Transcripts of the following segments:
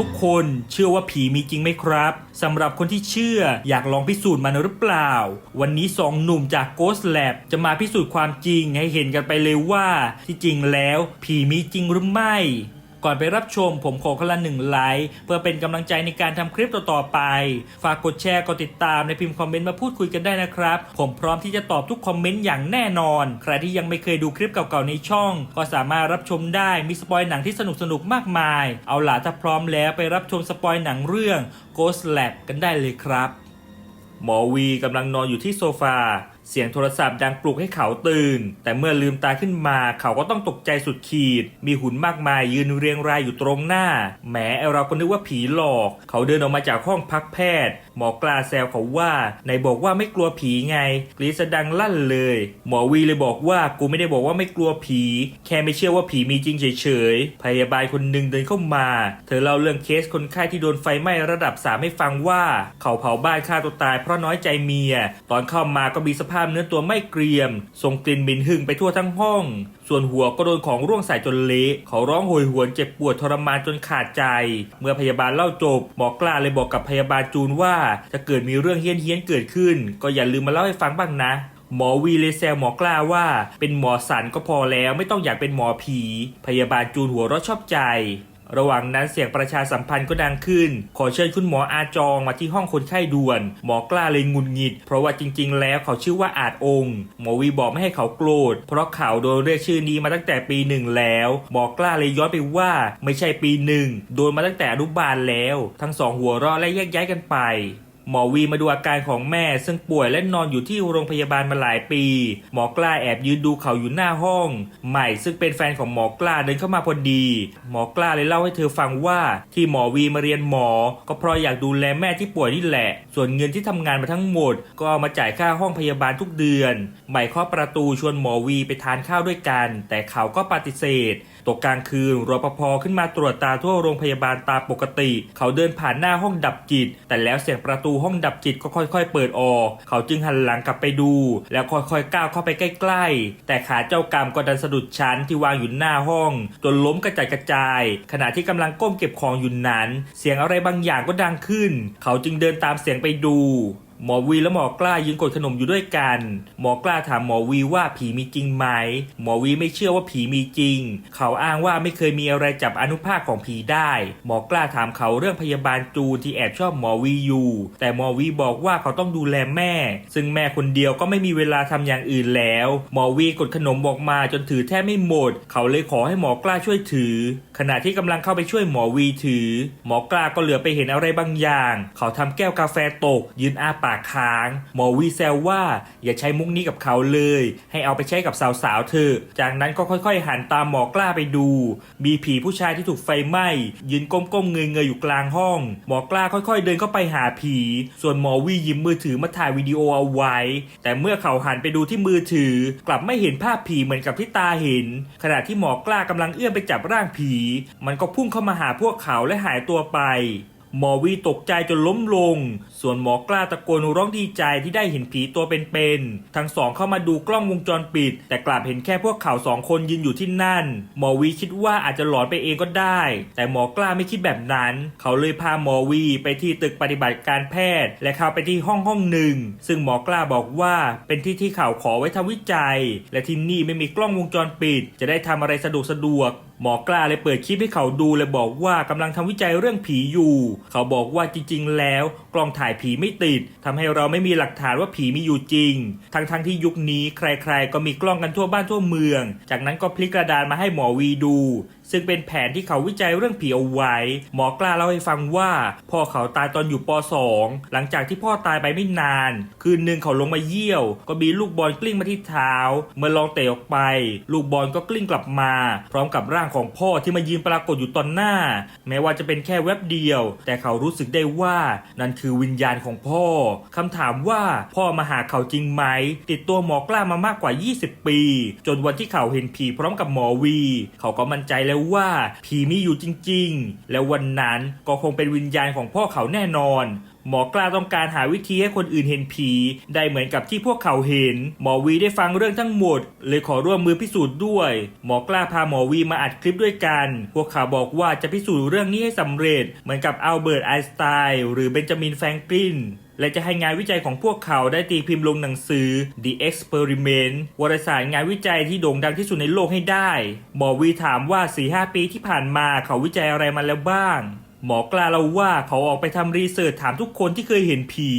ทุกคนเชื่อว่าผีมีจริงไหมครับสำหรับคนที่เชื่ออยากลองพิสูจน์มันหรือเปล่า วันนี้สองหนุ่มจาก Ghost Lab จะมาพิสูจน์ความจริงให้เห็นกันไปเลยว่า ที่จริงแล้ว ผีมีจริงหรือไม่ ก่อนไปรับชมผมขอคนละหนึ่งไลค์เพื่อเป็นกำลังใจในการทำคลิปต่อๆไป ฝากกดแชร์กดติดตามในพิมพ์คอมเมนต์มาพูดคุยกันได้นะครับ ผมพร้อมที่จะตอบทุกคอมเมนต์อย่างแน่นอน ใครที่ยังไม่เคยดูคลิปเก่าๆในช่อง ก็สามารถรับชมได้มีสปอยหนังที่สนุกๆมากมาย เอาล่ะถ้าพร้อมแล้วไปรับชมสปอยหนังเรื่อง Ghost Lab กันได้เลยครับ หมอวีกำลังนอนอยู่ที่โซฟา เสียงโทรศัพท์ดังปลุกให้เขาตื่น แต่เมื่อลืมตาขึ้นมาเขาก็ต้องตกใจสุดขีด มีหุ่นมากมายยืนเรียงรายอยู่ตรงหน้าแหมไอ้เราก็นึกว่าผีหลอก เขาเดินออกมาจากห้องพักแพทย์ หมอกล้าแซวเขาว่าไหนบอกว่าไม่กลัวผีไง กรีดสดังลั่นเลย หมอวีเลยบอกว่ากูไม่ได้บอกว่าไม่กลัวผี แค่ไม่เชื่อว่าผีมีจริงเฉยๆ พยาบาลคนหนึ่งเดินเข้ามา เธอเล่าเรื่องเคสคนไข้ที่โดนไฟไหม้ระดับสามให้ฟังว่า เขาเผาบ้านฆ่าตัวตายเพราะน้อยใจเมีย ตอนเข้ามาก็มีสภาพเนื้อตัวไม่เกรียม ส่งกลิ่นเหม็นหึงไปทั่วทั้งห้อง ส่วนหัวก็โดนของร่วงใส่จนเละเขาร้องโหยหวนเจ็บปวดทรมานจนขาดใจ เมื่อพยาบาลเล่าจบหมอกล้าเลยบอกกับพยาบาลจูนว่าถ้าเกิดมีเรื่องเฮี้ยนๆเกิดขึ้น ก็อย่าลืมมาเล่าให้ฟังบ้างนะหมอวีเลยแซวหมอกล้าว่าเป็นหมอสันก็พอแล้วไม่ต้องอยากเป็นหมอผี พยาบาลจูนหัวเราะชอบใจ ระหว่างนั้นเสียงประชาสัมพันธ์ก็ดังขึ้น ขอเชิญคุณหมออาจองมาที่ห้องคนไข้ด่วน หมอกล้าเลยงุนงิด เพราะว่าจริง ๆ แล้วเขาชื่อว่าอาจองค์หมอวีบอกไม่ให้เขาโกรธเพราะเขาโดนเรียกชื่อนี้มาตั้งแต่ปีหนึ่งแล้วหมอกล้าเลยย้อนไปว่าไม่ใช่ปีหนึ่งโดนมาตั้งแต่อนุบาลแล้ว ทั้งสองหัวเราะและแยกย้ายกันไป หมอวีมาดูอาการของแม่ ซึ่งป่วยและนอนอยู่ที่โรงพยาบาลมาหลายปี หมอกล้าแอบยืนดูเขาอยู่หน้าห้อง ใหม่ซึ่งเป็นแฟนของหมอกล้าเดินเข้ามาพอดี หมอกล้าเลยเล่าให้เธอฟังว่าที่หมอวีมาเรียนหมอ ก็เพราะอยากดูแลแม่ที่ป่วยนี่แหละ ส่วนเงินที่ทำงานมาทั้งหมด ก็เอามาจ่ายค่าห้องพยาบาลทุกเดือน ใหม่เคาะประตูชวนหมอวีไปทานข้าวด้วยกัน แต่เขาก็ปฏิเสธ ตกกลางคืนรปภขึ้นมาตรวจตาทั่วโรงพยาบาลตามปกติ เขาเดินผ่านหน้าห้องดับจิต แต่แล้วเสียงประตูห้องดับจิตก็ค่อยๆ เปิดออก เขาจึงหันหลังกลับไปดู แล้วค่อยๆก้าวเข้าไปใกล้ๆ แต่ขาเจ้ากรรมก็ดันสะดุดชั้นที่วางอยู่หน้าห้อง จนล้มกระจัดกระจาย ขณะที่กำลังก้มเก็บของอยู่นั้น เสียงอะไรบางอย่างก็ดังขึ้น เขาจึงเดินตามเสียงไปดู หมอวีและหมอกล้ายืนกดขนมอยู่ด้วยกัน หมอกล้าถามหมอวีว่าผีมีจริงไหม หมอวีไม่เชื่อว่าผีมีจริง เขาอ้างว่าไม่เคยมีอะไรจับอนุภาคของผีได้ หมอกล้าถามเขาเรื่องพยาบาลจูนที่แอบชอบหมอวีอยู่ แต่หมอวีบอกว่าเขาต้องดูแลแม่ ซึ่งแม่คนเดียวก็ไม่มีเวลาทำอย่างอื่นแล้ว หมอวีกดขนมบอกมาจนถือแทบไม่หมด เขาเลยขอให้หมอกล้าช่วยถือ ขณะที่กำลังเข้าไปช่วยหมอวีถือ หมอกล้าก็เหลือไปเห็นอะไรบางอย่าง เขาทำแก้วกาแฟตกยืนอาปากค้างหมอวีแซวว่าอย่าใช้มุกนี้กับเขาเลย ให้เอาไปใช้กับสาวๆเถอจากนั้นก็ค่อยๆ หันตามหมอกล้าไปดู มีผีผู้ชายที่ถูกไฟไหม้ยืนก้มๆเงยๆอยู่กลางห้อง หมอกล้าค่อยๆ เดินเข้าไปหาผี ส่วนหมอวีหยิบมือถือมาถ่ายวิดีโอเอาไว้ แต่เมื่อเขาหันไปดูที่มือถือ กลับไม่เห็นภาพผีเหมือนกับที่ตาเห็น ขณะที่หมอกล้ากำลังเอื้อมไปจับร่างผี มันก็พุ่งเข้ามาหาพวกเขาและหายตัวไป หมอวีตกใจจนล้มลง ส่วนหมอกล้าตะโกนร้องดีใจที่ได้เห็นผีตัวเป็นๆ ทั้งสองเข้ามาดูกล้องวงจรปิด แต่กลับเห็นแค่พวกเขาสองคนยืนอยู่ที่นั่น หมอวีคิดว่าอาจจะหลอนไปเองก็ได้ แต่หมอกล้าไม่คิดแบบนั้น เขาเลยพาหมอวีไปที่ตึกปฏิบัติการแพทย์ และเข้าไปที่ห้องห้องหนึ่ง ซึ่งหมอกล้าบอกว่าเป็นที่ที่เขาขอไว้ทำวิจัย และที่นี่ไม่มีกล้องวงจรปิด จะได้ทำอะไรสะดวกสะดวกหมอกล้าเลยเปิดคลิปให้เขาดูและบอกว่ากำลังทำวิจัยเรื่องผีอยู่ เขาบอกว่าจริง ๆ แล้ว กล้องถ่ายผีไม่ติดทำให้เราไม่มีหลักฐานว่าผีมีอยู่จริง ทั้งๆที่ยุคนี้ใครๆ ก็มีกล้องกันทั่วบ้านทั่วเมือง จากนั้นก็พลิกกระดานมาให้หมอวีดูซึ่งเป็นแผนที่เขาวิจัยเรื่องผีเอาไว้ หมอกล้าเล่าให้ฟังว่า พ่อเขาตายตอนอยู่ป .2 หลังจากที่พ่อตายไปไม่นาน คืนหนึ่งเขาลงมาเยี่ยว ก็มีลูกบอลกลิ้งมาที่เท้า เมื่อลองเตะออกไป ลูกบอลก็กลิ้งกลับมา พร้อมกับร่างของพ่อที่มายืนปรากฏอยู่ตอนหน้า แม้ว่าจะเป็นแค่แวบเดียว แต่เขารู้สึกได้ว่านั่นคือวิญญาณของพ่อคำถามว่าพ่อมาหาเขาจริงไหม ติดตัวหมอกล้ามามากกว่า 20 ปี จนวันที่เขาเห็นผีพร้อมกับหมอวี เขาก็มั่นใจแล้วว่าผีมีอยู่จริงๆ แล้ววันนั้นก็คงเป็นวิญญาณของพ่อเขาแน่นอน หมอกล้าต้องการหาวิธีให้คนอื่นเห็นผี ได้เหมือนกับที่พวกเขาเห็น หมอวีได้ฟังเรื่องทั้งหมด เลยขอร่วมมือพิสูจน์ด้วย หมอกล้าพาหมอวีมาอัดคลิปด้วยกัน พวกเขาบอกว่าจะพิสูจน์เรื่องนี้ให้สำเร็จ เหมือนกับอัลเบิร์ตไอน์สไตน์หรือเบนจามินแฟรงกลินและจะให้งานวิจัยของพวกเขาได้ตีพิมพ์ลงหนังสือ The Experiment วารสารงานวิจัยที่โด่งดังที่สุดในโลกให้ได้ หมอวีถามว่า 4-5 ปีที่ผ่านมาเขาวิจัยอะไรมาแล้วบ้าง หมอกล้าเล่าว่าเขาออกไปทำรีเสิร์ชถามทุกคนที่เคยเห็นผี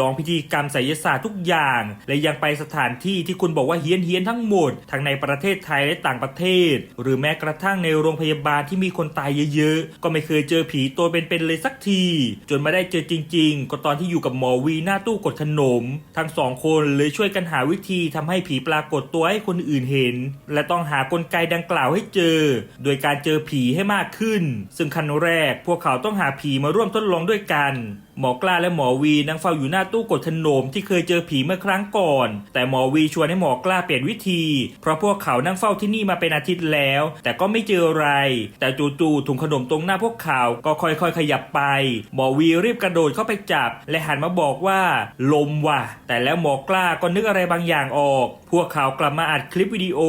ลองพิธีกรรมไสยศาสตร์ทุกอย่าง และยังไปสถานที่ที่คุณบอกว่าเฮี้ยนเฮี้ยนทั้งหมด ทั้งในประเทศไทยและต่างประเทศ หรือแม้กระทั่งในโรงพยาบาลที่มีคนตายเยอะๆ ก็ไม่เคยเจอผีตัวเป็นๆเลยสักที จนมาได้เจอจริง ๆ ก็ตอนที่อยู่กับหมอวีหน้าตู้กดขนม ทั้งสองคนเลยช่วยกันหาวิธีทำให้ผีปรากฏตัวให้คนอื่นเห็น และต้องหากลไกดังกล่าวให้เจอ โดยการเจอผีให้มากขึ้น ซึ่งขั้นแรกพวกเขาต้องหาผีมาร่วมทดลองด้วยกัน หมอกล้าและหมอวีนั่งเฝ้าอยู่หน้าตู้กดขนมที่เคยเจอผีเมื่อครั้งก่อน แต่หมอวีชวนให้หมอกล้าเปลี่ยนวิธี เพราะพวกเขานั่งเฝ้าที่นี่มาเป็นอาทิตย์แล้ว แต่ก็ไม่เจออะไร แต่จู่ๆถุงขนมตรงหน้าพวกเขาก็ค่อยๆ ขยับไป หมอวีรีบกระโดดเข้าไปจับ และหันมาบอกว่า ลมว่ะ แต่แล้วหมอกล้าก็นึกอะไรบางอย่างออก พวกเขากลับมาอัดคลิปวิดีโอ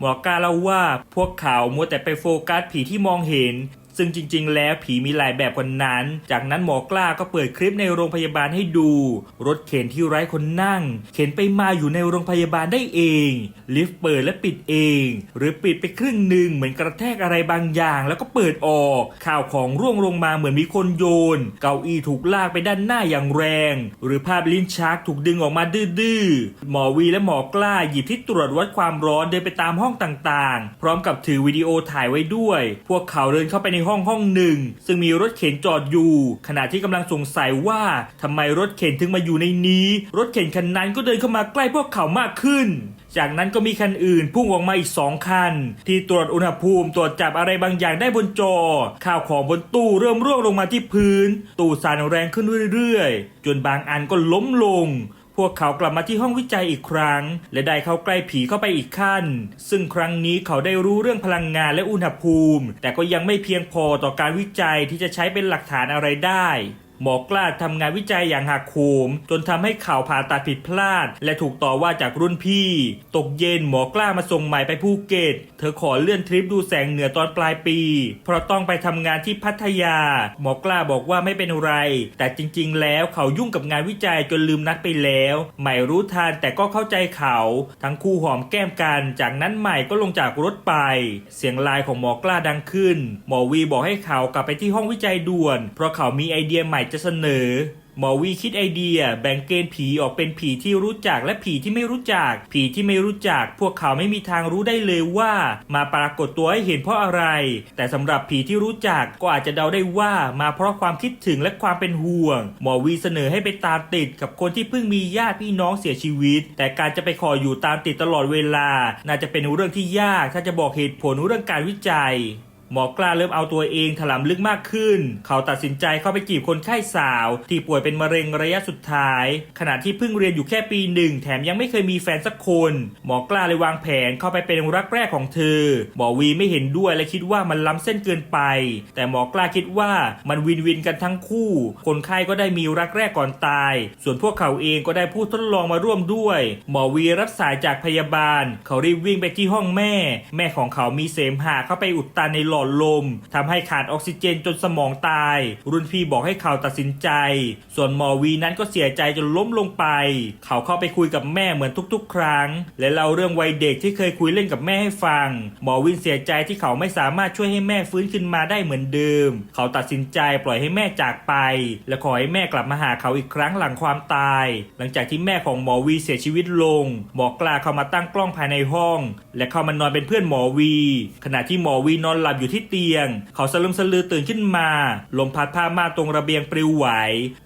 หมอกล้าเล่าว่าพวกเขามัวแต่ไปโฟกัสผีที่มองเห็น ซึ่งจริง ๆ แล้วผีมีหลายแบบกว่านั้น จากนั้นหมอกล้าก็เปิดคลิปในโรงพยาบาลให้ดู รถเข็นที่ไร้คนนั่ง เข็นไปมาอยู่ในโรงพยาบาลได้เอง ลิฟต์เปิดและปิดเอง หรือปิดไปครึ่งหนึ่งเหมือนกระแทกอะไรบางอย่างแล้วก็เปิดออก ข่าวของร่วงลงมาเหมือนมีคนโยน เก้าอี้ถูกลากไปด้านหน้าอย่างแรง หรือภาพลิ้นชักถูกดึงออกมาดื้อๆหมอวีและหมอกล้าหยิบที่ตรวจวัดความร้อนเดินไปตามห้องต่างๆ พร้อมกับถือวิดีโอถ่ายไว้ด้วย พวกเขาเดินเข้าไปในห้องห้องหนึ่ง ซึ่งมีรถเข็นจอดอยู่ ขณะที่กำลังสงสัยว่าทำไมรถเข็นถึงมาอยู่ในนี้ รถเข็นคันนั้นก็เดินเข้ามาใกล้พวกเขามากขึ้น จากนั้นก็มีคันอื่นพุ่งออกมาอีกสองคัน ที่ตรวจอุณหภูมิตรวจจับอะไรบางอย่างได้บนจอข่าวของบนตู้เริ่มร่วงลงมาที่พื้น ตู้สั่นแรงขึ้นเรื่อยๆ จนบางอันก็ล้มลง พวกเขากลับมาที่ห้องวิจัยอีกครั้ง และได้เข้าใกล้ผีเข้าไปอีกขั้น ซึ่งครั้งนี้เขาได้รู้เรื่องพลังงานและอุณหภูมิ แต่ก็ยังไม่เพียงพอต่อการวิจัยที่จะใช้เป็นหลักฐานอะไรได้ หมอกล้าทำงานวิจัยอย่างหักโหมจนทำให้ข่าวผ่าตัดผิดพลาด และถูกต่อว่าจากรุ่นพี่ ตกเย็นหมอกล้ามาส่งใหม่ไปภูเก็ต เธอขอเลื่อนทริปดูแสงเหนือตอนปลายปี เพราะต้องไปทำงานที่พัทยา หมอกล้าบอกว่าไม่เป็นไร แต่จริง ๆ แล้วเขายุ่งกับงานวิจัยจนลืมนัดไปแล้ว ใหม่รู้ทันแต่ก็เข้าใจเขา ทั้งคู่หอมแก้มกันจากนั้นใหม่ก็ลงจากรถไป เสียงไลน์ของหมอกล้าดังขึ้น หมอวีบอกให้เขากลับไปที่ห้องวิจัยด่วน เพราะเขามีไอเดียใหม่จะเสนอ หมอวีคิดไอเดีย แบ่งเกณฑ์ผีออกเป็นผีที่รู้จักและผีที่ไม่รู้จัก ผีที่ไม่รู้จัก พวกเขาไม่มีทางรู้ได้เลยว่า มาปรากฏตัวให้เห็นเพราะอะไร แต่สำหรับผีที่รู้จักก็อาจจะเดาได้ว่ามาเพราะความคิดถึงและความเป็นห่วง หมอวีเสนอให้ไปตามติดกับคนที่เพิ่งมีญาติพี่น้องเสียชีวิต แต่การจะไปขออยู่ตามติดตลอดเวลา น่าจะเป็นเรื่องที่ยากถ้าจะบอกเหตุผลเรื่องการวิจัย หมอกล้าเริ่มเอาตัวเองถลำลึกมากขึ้น เขาตัดสินใจเข้าไปจีบคนไข้สาว ที่ป่วยเป็นมะเร็งระยะสุดท้าย ขณะที่เพิ่งเรียนอยู่แค่ปีหนึ่งแถมยังไม่เคยมีแฟนสักคน หมอกล้าเลยวางแผนเข้าไปเป็นรักแรกของเธอ หมอวีไม่เห็นด้วยและคิดว่ามันล้ำเส้นเกินไป แต่หมอกล้าคิดว่ามันวินวินกันทั้งคู่ คนไข้ก็ได้มีรักแรกก่อนตาย ส่วนพวกเขาเองก็ได้ผู้ทดลองมาร่วมด้วย หมอวีรับสายจากพยาบาล เขารีบวิ่งไปที่ห้องแม่ แม่ของเขามีเสมหะเข้าไปอุดตันในหลอดลมทำให้ขาดออกซิเจนจนสมองตาย รุ่นพี่บอกให้เขาตัดสินใจ ส่วนหมอวีนั้นก็เสียใจจนล้มลงไป เขาเข้าไปคุยกับแม่เหมือนทุกๆ ครั้ง และเล่าเรื่องวัยเด็กที่เคยคุยเล่นกับแม่ให้ฟัง หมอวินเสียใจที่เขาไม่สามารถช่วยให้แม่ฟื้นขึ้นมาได้เหมือนเดิม เขาตัดสินใจปล่อยให้แม่จากไป และขอให้แม่กลับมาหาเขาอีกครั้งหลังความตาย หลังจากที่แม่ของหมอวีเสียชีวิตลง หมอกลาเข้ามาตั้งกล้องภายในห้อง และเข้ามานอนเป็นเพื่อนหมอวี ขณะที่หมอวีนอนหลับอยู่ที่เตียง เขาสลึมสลือตื่นขึ้นมา ลมพัดผ้าม่านตรงระเบียงปลิวไหว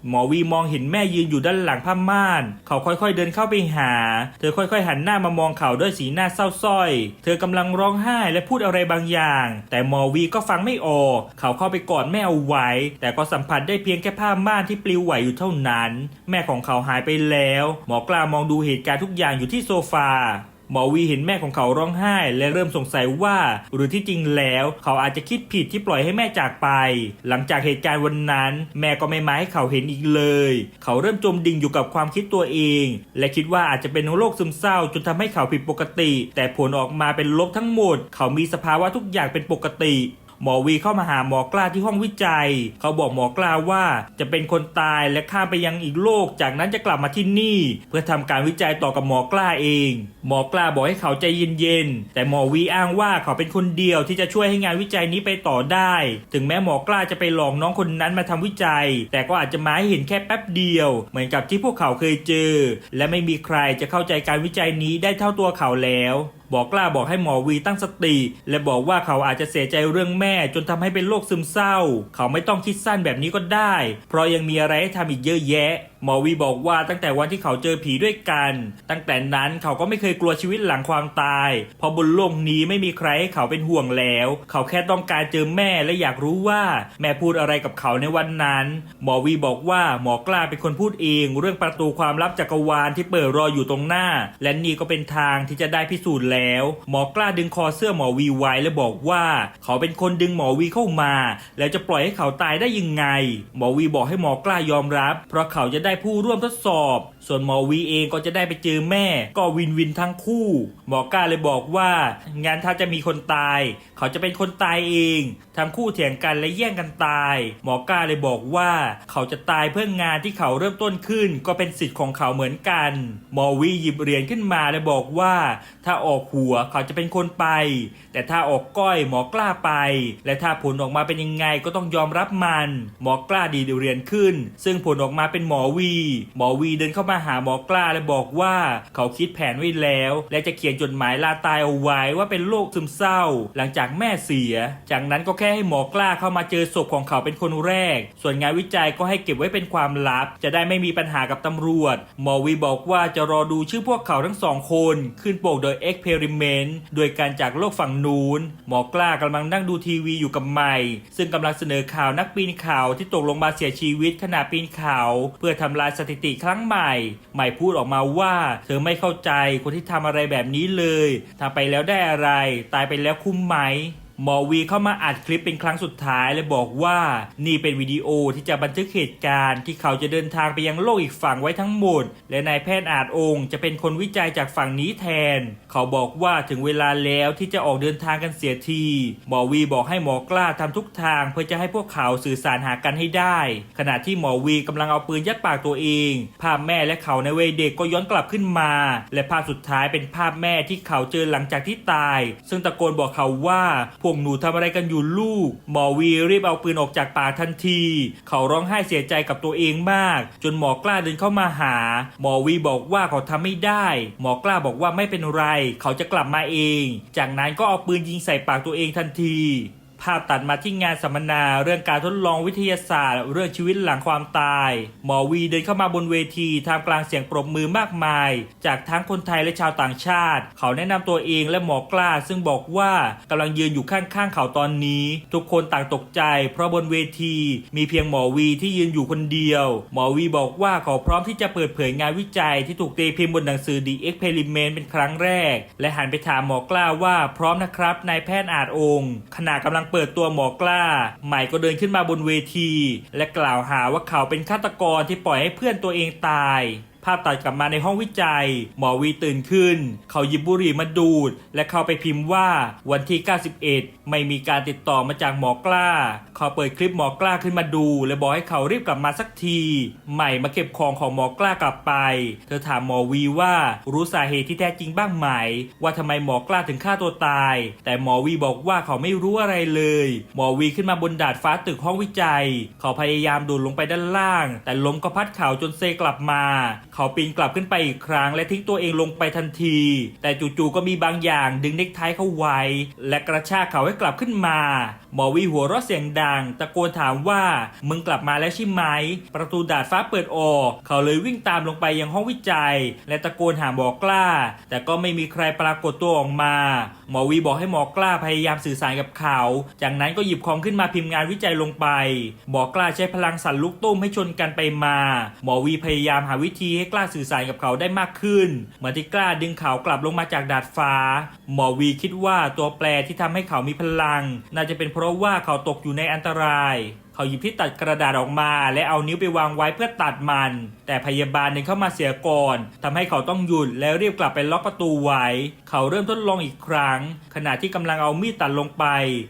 หมอวีมองเห็นแม่ยืนอยู่ด้านหลังผ้าม่าน เขาค่อยๆเดินเข้าไปหา เธอค่อยๆ หันหน้ามามองเขาด้วยสีหน้าเศร้าส้อย เธอกำลังร้องไห้และพูดอะไรบางอย่าง แต่หมอวีก็ฟังไม่ออก เขาเข้าไปกอดแม่เอาไว้ แต่ก็สัมผัสได้เพียงแค่ผ้าม่านที่ปลิวไหวอยู่เท่านั้น แม่ของเขาหายไปแล้ว หมอกล้ามองดูเหตุการณ์ทุกอย่างอยู่ที่โซฟา หมอวีเห็นแม่ของเขาร้องไห้ และเริ่มสงสัยว่า หรือที่จริงแล้วเขาอาจจะคิดผิดที่ปล่อยให้แม่จากไป หลังจากเหตุการณ์วันนั้น แม่ก็ไม่มาให้เขาเห็นอีกเลย เขาเริ่มจมดิ่งอยู่กับความคิดตัวเอง และคิดว่าอาจจะเป็นโรคซึมเศร้า จนทำให้เขาผิดปกติ แต่ผลออกมาเป็นลบทั้งหมด เขามีสภาวะทุกอย่างเป็นปกติ หมอวีเข้ามาหาหมอกล้าที่ห้องวิจัย เขาบอกหมอกล้าว่าจะเป็นคนตายและข้ามไปยังอีกโลก จากนั้นจะกลับมาที่นี่ เพื่อทำการวิจัยต่อกับหมอกล้าเอง หมอกล้าบอกให้เขาใจเย็นๆ แต่หมอวีอ้างว่าเขาเป็นคนเดียวที่จะช่วยให้งานวิจัยนี้ไปต่อได้ ถึงแม้หมอกล้าจะไปหลอกน้องคนนั้นมาทำวิจัย แต่ก็อาจจะมาให้เห็นแค่แป๊บเดียว เหมือนกับที่พวกเขาเคยเจอ และไม่มีใครจะเข้าใจการวิจัยนี้ได้เท่าตัวเขาแล้ว บอกกล้าบอกให้หมอวีตั้งสติ และบอกว่าเขาอาจจะเสียใจเรื่องแม่ จนทำให้เป็นโรคซึมเศร้า เขาไม่ต้องคิดสั้นแบบนี้ก็ได้ เพราะยังมีอะไรให้ทำอีกเยอะแยะ หมอวีบอกว่าตั้งแต่วันที่เขาเจอผีด้วยกัน ตั้งแต่นั้นเขาก็ไม่เคยกลัวชีวิตหลังความตาย เพราะบนโลกนี้ไม่มีใครให้เขาเป็นห่วงแล้ว เขาแค่ต้องการเจอแม่และอยากรู้ว่าแม่พูดอะไรกับเขาในวันนั้น หมอวีบอกว่าหมอกล้าเป็นคนพูดเอง เรื่องประตูความลับจักรวาลที่เปิดรออยู่ตรงหน้า และนี่ก็เป็นทางที่จะได้พิสูจน์แล้ว หมอกล้าดึงคอเสื้อหมอวีไว้และบอกว่า เขาเป็นคนดึงหมอวีเข้ามา แล้วจะปล่อยให้เขาตายได้ยังไง หมอวีบอกให้หมอกล้ายอมรับ เพราะเขาจะได้ผู้ร่วมทดสอบ ส่วนหมอวีเองก็จะได้ไปเจอแม่ ก็วินวินทั้งคู่ หมอกล้าเลยบอกว่างั้นถ้าจะมีคนตาย เขาจะเป็นคนตายเอง ทั้งคู่เถียงกันและแย่งกันตาย หมอกล้าเลยบอกว่า เขาจะตายเพื่องานที่เขาเริ่มต้นขึ้น ก็เป็นสิทธิ์ของเขาเหมือนกัน หมอวีหยิบเหรียญขึ้นมาและบอกว่า ถ้าออกหัวเขาจะเป็นคนไป แต่ถ้าออกก้อยหมอกล้าไป และถ้าผลออกมาเป็นยังไงก็ต้องยอมรับมัน หมอกล้าดีดเหรียญขึ้น ซึ่งผลออกมาเป็นหมอวี หมอวีเดินเข้ามามาหาหมอกล้าและบอกว่าเขาคิดแผนไว้แล้ว และจะเขียนจดหมายลาตายเอาไว้ว่าเป็นโรคซึมเศร้า หลังจากแม่เสีย จากนั้นก็แค่ให้หมอกล้าเข้ามาเจอศพของเขาเป็นคนแรก ส่วนงานวิจัยก็ให้เก็บไว้เป็นความลับ จะได้ไม่มีปัญหากับตำรวจ หมอวีบอกว่าจะรอดูชื่อพวกเขาทั้งสองคน ขึ้นปกโดย Experiment โดยการจากโลกฝั่งนู้น หมอกล้ากำลังนั่งดูทีวีอยู่กับใหม่ ซึ่งกำลังเสนอข่าวนักปีนเขาที่ตกลงมาเสียชีวิตขณะปีนเขา เพื่อทำลายสถิติครั้งใหม่ใหม่พูดออกมาว่าเธอไม่เข้าใจคนที่ทำอะไรแบบนี้เลยทำไปแล้วได้อะไร ตายไปแล้วคุ้มไหม หมอวีเข้ามาอัดคลิปเป็นครั้งสุดท้ายและบอกว่า นี่เป็นวิดีโอที่จะบันทึกเหตุการณ์ ที่เขาจะเดินทางไปยังโลกอีกฝั่งไว้ทั้งหมด และนายแพทย์อาจองค์จะเป็นคนวิจัยจากฝั่งนี้แทน เขาบอกว่าถึงเวลาแล้วที่จะออกเดินทางกันเสียที หมอวีบอกให้หมอกล้าทำทุกทางเพื่อจะให้พวกเขาสื่อสารหากันให้ได้ ขณะที่หมอวีกำลังเอาปืนยัดปากตัวเอง ภาพแม่และเขาในวัยเด็กก็ย้อนกลับขึ้นมา และภาพสุดท้ายเป็นภาพแม่ที่เขาเจอหลังจากที่ตาย ซึ่งตะโกนบอกเขาว่าพวกหนูทำอะไรกันอยู่ลูก หมอวีรีบเอาปืนออกจากปากทันที เขาร้องไห้เสียใจกับตัวเองมาก จนหมอกล้าเดินเข้ามาหา หมอวีบอกว่าเขาทำไม่ได้ หมอกล้าบอกว่าไม่เป็นไร เขาจะกลับมาเอง จากนั้นก็เอาปืนยิงใส่ปากตัวเองทันที ภาพตัดมาที่งานสัมมนา เรื่องการทดลองวิทยาศาสตร์ เรื่องชีวิตหลังความตาย หมอวีเดินเข้ามาบนเวทีท่ามกลางเสียงปรบมือมากมาย จากทั้งคนไทยและชาวต่างชาติ เขาแนะนำตัวเองและหมอกล้า ซึ่งบอกว่ากำลังยืนอยู่ข้างๆเขาตอนนี้ ทุกคนต่างตกใจ เพราะบนเวทีมีเพียงหมอวีที่ยืนอยู่คนเดียว หมอวีบอกว่าเขาพร้อมที่จะเปิดเผยงานวิจัยที่ถูกตีพิมพ์บนหนังสือ The Experiment เป็นครั้งแรก และหันไปถามหมอกล้าว่าพร้อมนะครับนายแพทย์อาจองค์ขณะกำลังเปิดตัวหมอกล้า ใหม่ก็เดินขึ้นมาบนเวที และกล่าวหาว่าเขาเป็นฆาตกรที่ปล่อยให้เพื่อนตัวเองตาย ภาพตัดกลับมาในห้องวิจัย หมอวีตื่นขึ้น เขาหยิบบุหรี่มาดูด และเข้าไปพิมพ์ว่าวันที่ 91 ไม่มีการติดต่อมาจากหมอกล้า เขาเปิดคลิปหมอกล้าขึ้นมาดู และบอกให้เขารีบกลับมาสักที ใหม่มาเก็บของของหมอกล้ากลับไป เธอถามหมอวีว่ารู้สาเหตุที่แท้จริงบ้างไหม ว่าทำไมหมอกล้าถึงฆ่าตัวตาย แต่หมอวีบอกว่าเขาไม่รู้อะไรเลย หมอวีขึ้นมาบนดาดฟ้าตึกห้องวิจัย เขาพยายามโดดลงไปด้านล่าง แต่ลมก็พัดเขาจนเซกลับมาเขาปีนกลับขึ้นไปอีกครั้ง และทิ้งตัวเองลงไปทันที แต่จู่ๆก็มีบางอย่างดึงเน็กไทเขาไว้ และกระชากเขาให้กลับขึ้นมา หมอวีหัวเราะเสียงดัง ตะโกนถามว่ามึงกลับมาแล้วใช่ไหม ประตูดาดฟ้าเปิดออก เขาเลยวิ่งตามลงไปยังห้องวิจัย และตะโกนหาหมอกล้า แต่ก็ไม่มีใครปรากฏตัวออกมา หมอวีบอกให้หมอกล้าพยายามสื่อสารกับเขา จากนั้นก็หยิบคอมขึ้นมาพิมพ์งานวิจัยลงไป หมอกล้าใช้พลังสั่นลูกตุ้มให้ชนกันไปมา หมอวีพยายามหาวิธีให้กล้าสื่อสารกับเขาได้มากขึ้นเหมือนที่กล้าดึงเขากลับลงมาจากดาดฟ้า หมอวีคิดว่าตัวแปรที่ทำให้เขามีพลัง น่าจะเป็นเพราะราะว่าเขาตกอยู่ในอันตราย เขาหยิบที่ตัดกระดาษออกมา และเอานิ้วไปวางไว้เพื่อตัดมัน แต่พยาบาลเดินเข้ามาเสียก่อนทำให้เขาต้องหยุดแล้วรีบกลับไปล็อกประตูไว้ เขาเริ่มทดลองอีกครั้ง ขณะที่กำลังเอามีดตัดลงไป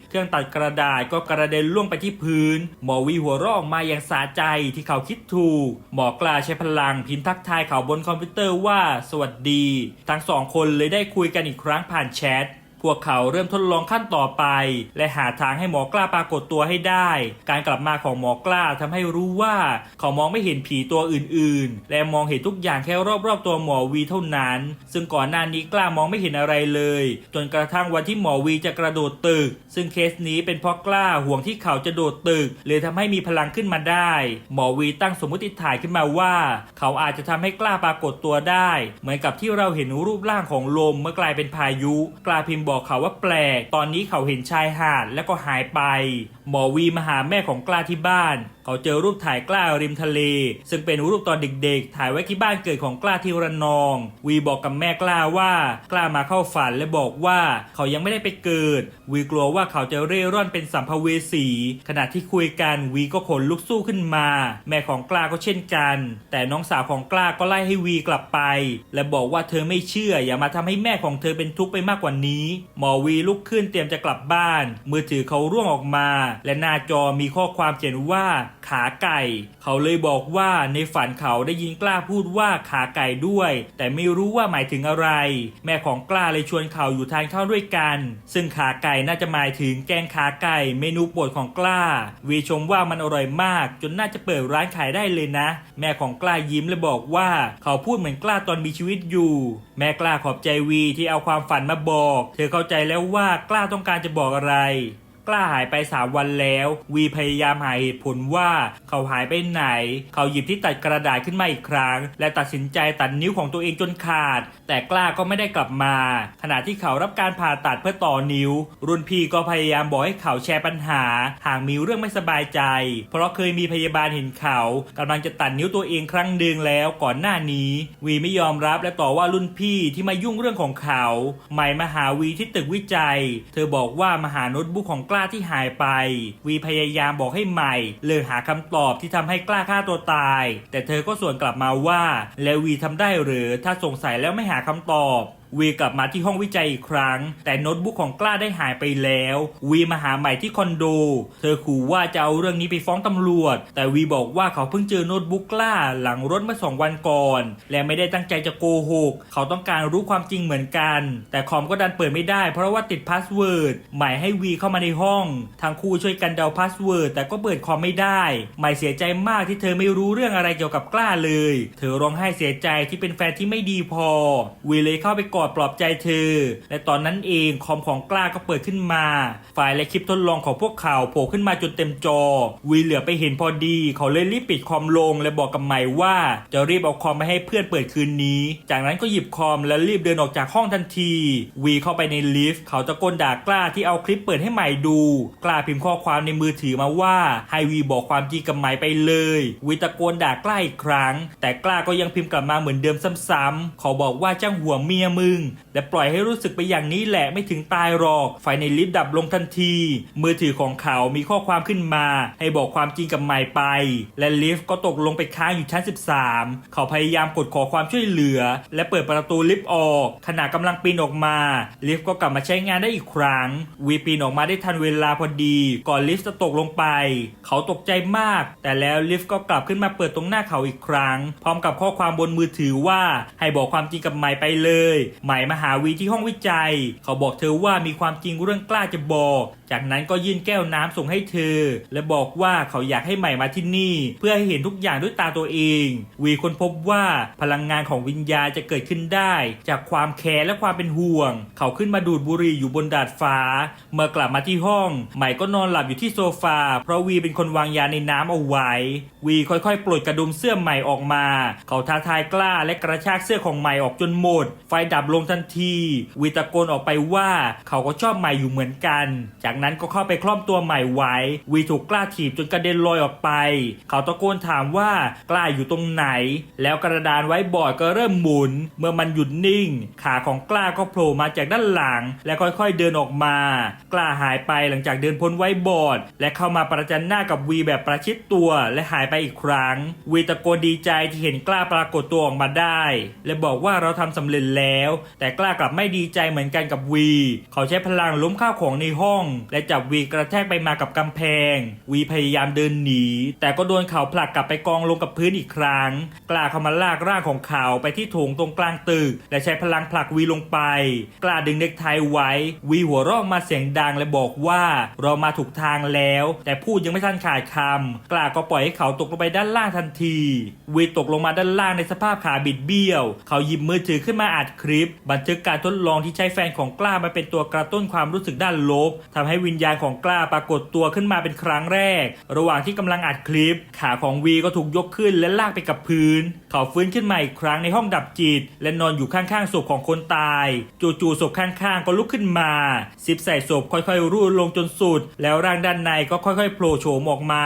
เครื่องตัดกระดาษก็กระเด็นล่วงไปที่พื้น หมอวีหัวเราะออกมาอย่างสาใจที่เขาคิดถูก หมอกล้าใช้พลังพิมพ์ทักทายเขาบนคอมพิวเตอร์ว่า สวัสดี ทั้งสองคนเลยได้คุยกันอีกครั้งผ่านแชท พวกเขาเริ่มทดลองขั้นต่อไป และหาทางให้หมอกล้าปรากฏตัวให้ได้ การกลับมาของหมอกล้าทำให้รู้ว่าเขามองไม่เห็นผีตัวอื่น ๆ และมองเห็นทุกอย่างแค่รอบๆตัวหมอวีเท่านั้น ซึ่งก่อนหน้านี้กล้ามองไม่เห็นอะไรเลย จนกระทั่งวันที่หมอวีจะกระโดดตึก ซึ่งเคสนี้เป็นเพราะกล้าห่วงที่เขาจะโดดตึกเลยทำให้มีพลังขึ้นมาได้ หมอวีตั้งสมมติฐานขึ้นมาว่า เขาอาจจะทำให้กล้าปรากฏตัวได้ เหมือนกับที่เราเห็นรูปร่างของลมเมื่อกลายเป็นพายุ กล้าพิมพ์บอกเขาว่าแปลก ตอนนี้เขาเห็นชายหาดแล้วก็หายไป หมอวีมาหาแม่ของกล้าที่บ้าน เขาเจอรูปถ่ายกล้าริมทะเล ซึ่งเป็นรูปตอนเด็กๆ ถ่ายไว้ที่บ้านเกิดของกล้าที่ระนอง วีบอกกับแม่กล้าว่ากล้ามาเข้าฝันและบอกว่าเขายังไม่ได้ไปเกิด วีกลัวว่าเขาจะเร่ร่อนเป็นสัมภเวสี ขณะที่คุยกันวีก็ขนลุกสู้ขึ้นมา แม่ของกล้าก็เช่นกัน แต่น้องสาวของกล้าก็ไล่ให้วีกลับไป และบอกว่าเธอไม่เชื่ออย่ามาทำให้แม่ของเธอเป็นทุกข์ไปมากกว่านี้หมอวีลุกขึ้นเตรียมจะกลับบ้าน มือถือเขาร่วงออกมา และหน้าจอมีข้อความเขียนว่าขาไก่เขาเลยบอกว่าในฝันเขาได้ยินกล้าพูดว่าขาไก่ด้วย แต่ไม่รู้ว่าหมายถึงอะไร แม่ของกล้าเลยชวนเขาอยู่ทานข้าวด้วยกัน ซึ่งขาไก่น่าจะหมายถึงแกงขาไก่เมนูโปรดของกล้า วีชมว่ามันอร่อยมาก จนน่าจะเปิดร้านขายได้เลยนะ แม่ของกล้ายิ้มและบอกว่าเขาพูดเหมือนกล้าตอนมีชีวิตอยู่ แม่กล้าขอบใจวีที่เอาความฝันมาบอก เธอเข้าใจแล้วว่ากล้าต้องการจะบอกอะไร กล้าหายไป 3 วันแล้ว วีพยายามหาเหตุผลว่าเขาหายไปไหน เขาหยิบที่ตัดกระดาษขึ้นมาอีกครั้ง และตัดสินใจตัดนิ้วของตัวเองจนขาด แต่กล้าก็ไม่ได้กลับมา ขณะที่เขารับการผ่าตัดเพื่อต่อนิ้ว รุ่นพี่ก็พยายามบอกให้เขาแชร์ปัญหา หากมีเรื่องไม่สบายใจ เพราะเคยมีพยาบาลเห็นเขากำลังจะตัดนิ้วตัวเองครั้งหนึ่งแล้วก่อนหน้านี้ วีไม่ยอมรับและต่อว่ารุ่นพี่ที่มายุ่งเรื่องของเขา ใหม่มาหาวีที่ตึกวิจัย เธอบอกว่ามาหาโน้ตบุ๊กของกล้าที่หายไป วีพยายามบอกให้ใหม่เลิกหาคำตอบที่ทำให้กล้าฆ่าตัวตาย แต่เธอก็ส่วนกลับมาว่า แล้ววีทำได้หรือถ้าสงสัยแล้วไม่หาคำตอบ วีกลับมาที่ห้องวิจัยอีกครั้ง แต่โน้ตบุ๊กของกล้าได้หายไปแล้ววีมาหาใหม่ที่คอนโด เธอขู่ว่าจะเอาเรื่องนี้ไปฟ้องตำรวจ แต่วีบอกว่าเขาเพิ่งเจอโน้ตบุ๊กกล้าหลังรถเมื่อสองวันก่อน และไม่ได้ตั้งใจจะโกหก เขาต้องการรู้ความจริงเหมือนกัน แต่คอมก็ดันเปิดไม่ได้ เพราะว่าติดพาสเวิร์ดใหม่ให้วีเข้ามาในห้องทั้งคู่ช่วยกันเดาพาสเวิร์ดแต่ก็เปิดคอมไม่ได้ใหม่เสียใจมากที่เธอไม่รู้เรื่องอะไรเกี่ยวกับกล้าเลย เธอร้องไห้เสียใจที่เป็นแฟนที่ไม่ดีพอวีเลยเข้าไปกอดปลอบใจเธอ และตอนนั้นเองคอมของกล้าก็เปิดขึ้นมา ไฟล์และคลิปทดลองของพวกเขาโผล่ขึ้นมาจนเต็มจอ วีเหลือไปเห็นพอดี เขาเลยรีบปิดคอมลง และบอกกับใหม่ว่าจะรีบเอาคอมไปให้เพื่อนเปิดคืนนี้ จากนั้นก็หยิบคอมและรีบเดินออกจากห้องทันที วีเข้าไปในลิฟต์เขาตะโกนด่ากล้าที่เอาคลิปเปิดให้ใหม่ดู กล้าพิมพ์ข้อความในมือถือมาว่าให้วีบอกความจริงกับใหม่ไปเลย วีตะโกนด่ากล้าอีกครั้ง แต่กล้าก็ยังพิมพ์กลับมาเหมือนเดิมซ้ำๆเขาบอกว่าจ้างหัวเมียมึงและปล่อยให้รู้สึกไปอย่างนี้แหละไม่ถึงตายหรอก ไฟในลิฟต์ดับลงทันที มือถือของเขามีข้อความขึ้นมา ให้บอกความจริงกับใหม่ไป และลิฟต์ก็ตกลงไปค้างอยู่ชั้น 13 เขาพยายามกดขอความช่วยเหลือ และเปิดประตูลิฟต์ออก ขณะกำลังปีนออกมา ลิฟต์ก็กลับมาใช้งานได้อีกครั้ง วีปีนออกมาได้ทันเวลาพอดี ก่อนลิฟต์จะตกลงไป เขาตกใจมาก แต่แล้วลิฟต์ก็กลับขึ้นมาเปิดตรงหน้าเขาอีกครั้ง พร้อมกับข้อความบนมือถือว่าให้บอกความจริงกับใหม่ไปเลยใหม่มหาวีที่ห้องวิจัย เขาบอกเธอว่ามีความจริงเรื่องกล้าจะบอก จากนั้นก็ยื่นแก้วน้ำส่งให้เธอ และบอกว่าเขาอยากให้ใหม่มาที่นี่ เพื่อให้เห็นทุกอย่างด้วยตาตัวเอง วีคนพบว่าพลังงานของวิญญาจะเกิดขึ้นได้ จากความแค้นและความเป็นห่วง เขาขึ้นมาดูดบุหรี่อยู่บนดาดฟ้า เมื่อกลับมาที่ห้อง ใหม่ก็นอนหลับอยู่ที่โซฟา เพราะวีเป็นคนวางยาในน้ำเอาไว้ วีค่อยๆ ปลดกระดุมเสื้อใหม่ออกมา เขาท้าทายกล้าและกระชากเสื้อของใหม่ออกจนหมด ไฟดับลงทันทีวีตะโกนออกไปว่าเขาก็ชอบใหม่อยู่เหมือนกัน จากนั้นก็เข้าไปคล่อมตัวใหม่ไว้วีถูกกล้าถีบจนกระเด็นลอยออกไป เขาตะโกนถามว่ากล้าอยู่ตรงไหน แล้วกระดานไว้บอร์ดก็เริ่มหมุน เมื่อมันหยุดนิ่ง ขาของกล้าก็โผล่มาจากด้านหลัง และค่อยๆเดินออกมา กล้าหายไปหลังจากเดินพ้นไว้บอร์ด และเข้ามาประจันหน้ากับวีแบบประชิดตัวและหายไปอีกครั้ง วีตะโกนดีใจที่เห็นกล้าปรากฏตัวออกมาได้ และบอกว่าเราทำสำเร็จแล้วแต่กล้ากลับไม่ดีใจเหมือนกันกับวี เขาใช้พลังล้มข้าวของในห้อง และจับวีกระแทกไปมากับกำแพง วีพยายามเดินหนี แต่ก็โดนเขาผลักกลับไปกองลงกับพื้นอีกครั้ง กล้าเข้ามาลากร่างของเขาไปที่โถงตรงกลางตึก และใช้พลังผลักวีลงไป กล้าดึงเน็กไทยไว้ วีหัวเร้องมาเสียงดังและบอกว่าเรามาถูกทางแล้ว แต่พูดยังไม่ทันขาดคำกล้าก็ปล่อยให้เขาตกลงไปด้านล่างทันที วีตกลงมาด้านล่างในสภาพขาบิดเบี้ยว เขาหยิบมือถือขึ้นมาอัดคลิปบันทึกการทดลองที่ใช้แฟนของกล้ามาเป็นตัวกระตุ้นความรู้สึกด้านลบทำให้วิญญาณของกล้าปรากฏตัวขึ้นมาเป็นครั้งแรก ระหว่างที่กำลังอัดคลิป ขาของวีก็ถูกยกขึ้นและลากไปกับพื้น เขาฟื้นขึ้นมาอีกครั้งในห้องดับจิต และนอนอยู่ข้างๆศพของคนตาย จู่ๆศพข้างๆก็ลุกขึ้นมาซิปใส่ศพค่อยๆรูดลงจนสุด แล้วร่างด้านในก็ค่อยๆโผล่โฉมออกมา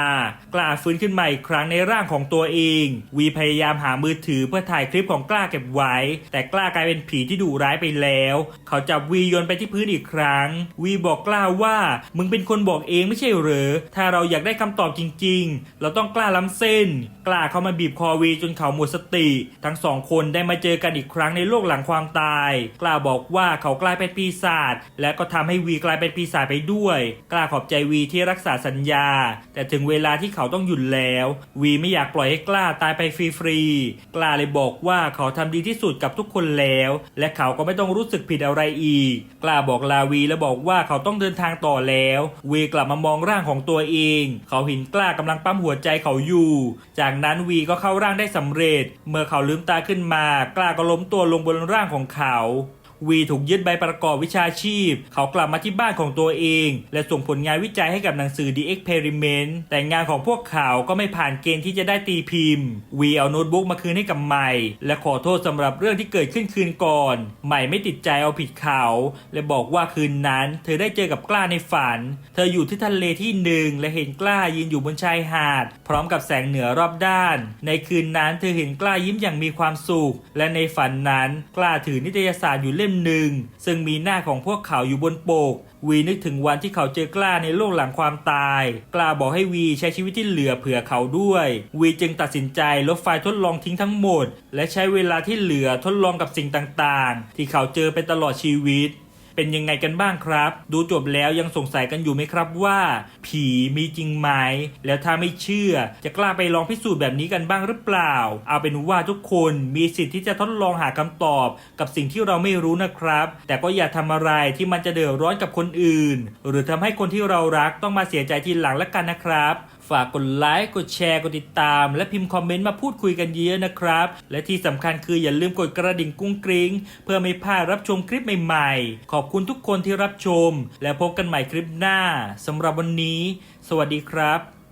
กล้าฟื้นขึ้นมาอีกครั้งในร่างของตัวเอง วีพยายามหามือถือเพื่อถ่ายคลิปของกล้าเก็บไว้ แต่กล้ากลายเป็นผีที่ดุร้ายไปแล้ว เขาจับวีโยนไปที่พื้นอีกครั้ง วีบอกกล้าว่า มึงเป็นคนบอกเองไม่ใช่หรือ ถ้าเราอยากได้คำตอบจริง ๆ เราต้องกล้าล้ำเส้น กล้าเข้ามาบีบคอวีจนเขาหมดสติ ทั้งสองคนได้มาเจอกันอีกครั้งในโลกหลังความตาย กล้าบอกว่าเขากลายเป็นปีศาจและก็ทำให้วีกลายเป็นปีศาจไปด้วย กล้าขอบใจวีที่รักษาสัญญา แต่ถึงเวลาที่เขาต้องหยุดแล้ววีไม่อยากปล่อยให้กล้าตายไปฟรีๆกล้าเลยบอกว่าเขาทำดีที่สุดกับทุกคนแล้วและเขาก็ไม่ต้องรู้สึกผิดอะไรอีก กล้าบอกลาวีและบอกว่าเขาต้องเดินทางต่อแล้ว วีกลับมามองร่างของตัวเอง เขาเห็นกล้ากำลังปั๊มหัวใจเขาอยู่ จากนั้นวีก็เข้าร่างได้สำเร็จ เมื่อเขาลืมตาขึ้นมา กล้าก็ล้มตัวลงบนร่างของเขา วีถูกยึดใบประกอบวิชาชีพ เขากลับมาที่บ้านของตัวเอง และส่งผลงานวิจัยให้กับหนังสือ The Experiment แต่งานของพวกเขาก็ไม่ผ่านเกณฑ์ที่จะได้ตีพิมพ์ วีเอาโน้ตบุ๊กมาคืนให้กับใหม่ และขอโทษสำหรับเรื่องที่เกิดขึ้นคืนก่อน ใหม่ไม่ติดใจเอาผิดเขา และบอกว่าคืนนั้น เธอได้เจอกับกล้าในฝัน เธออยู่ที่ทะเลที่หนึ่งและเห็นกล้ายืนอยู่บนชายหาด พร้อมกับแสงเหนือรอบด้าน ในคืนนั้นเธอเห็นกล้ายิ้มอย่างมีความสุข และในฝันนั้นกล้าถือนิตยสารอยู่เล่มหนึ่ง ซึ่งมีหน้าของพวกเขาอยู่บนปก วีนึกถึงวันที่เขาเจอกล้าในโลกหลังความตาย กล้าบอกให้วีใช้ชีวิตที่เหลือเผื่อเขาด้วย วีจึงตัดสินใจลบไฟล์ทดลองทิ้งทั้งหมด และใช้เวลาที่เหลือทดลองกับสิ่งต่างๆ ที่เขาเจอไปตลอดชีวิต เป็นยังไงกันบ้างครับ ดูจบแล้วยังสงสัยกันอยู่ไหมครับว่า ผีมีจริงไหมแล้วถ้าไม่เชื่อ จะกล้าไปลองพิสูจน์แบบนี้กันบ้างหรือเปล่า เอาเป็นว่าทุกคนมีสิทธิ์ที่จะทดลองหาคำตอบ กับสิ่งที่เราไม่รู้นะครับ แต่ก็อย่าทำอะไรที่มันจะเดือดร้อนกับคนอื่น หรือทำให้คนที่เรารักต้องมาเสียใจทีหลังละกันนะครับ ฝากกดไลค์ กดแชร์ กดติดตาม และพิมพ์คอมเมนต์มาพูดคุยกันเยอะนะครับ และที่สำคัญคืออย่าลืมกดกระดิ่งกุ้งกริ้ง เพื่อไม่พลาดรับชมคลิปใหม่ๆ ขอบคุณทุกคนที่รับชม และพบกันใหม่คลิปหน้าสำหรับวันนี้ สวัสดีครับ